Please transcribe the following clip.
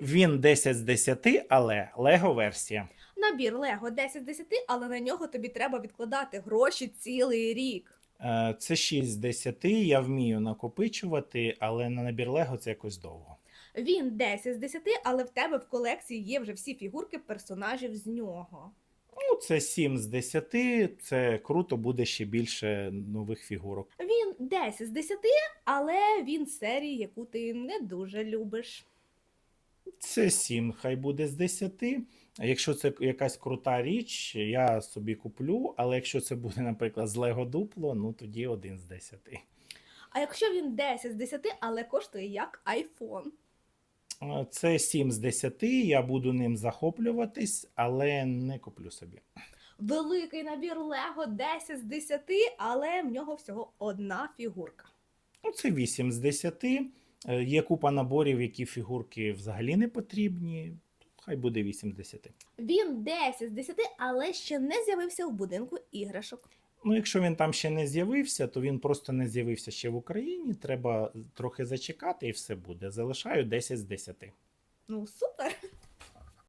Він 10 з 10, але Лего версія. Набір Лего 10 з 10, але на нього тобі треба відкладати гроші цілий рік. Е, Це 6 з 10, я вмію накопичувати, але на набір Лего це якось довго. Він 10 з 10, але в тебе в колекції є вже всі фігурки персонажів з нього. Ну, це 7 з 10, це круто, буде ще більше нових фігурок. Він 10 з 10, але він серії, яку ти не дуже любиш. Це 7, хай буде з 10. Якщо це якась крута річ, я собі куплю, але якщо це буде, наприклад, з Лего дупло, ну тоді 1 з 10. А якщо він 10 з 10, але коштує як iPhone. Це 7 з 10, я буду ним захоплюватись, але не куплю собі. Великий набір Лего 10 з 10, але в нього всього одна фігурка. Ну, це 8 з 10. Е, Є купа наборів, які фігурки взагалі не потрібні. Хай буде 8 з 10. Він 10 з 10, але ще не з'явився в будинку іграшок. Ну, якщо він там ще не з'явився, то він просто не з'явився ще в Україні. Треба трохи зачекати і все буде. Залишаю 10 з 10. Ну, супер!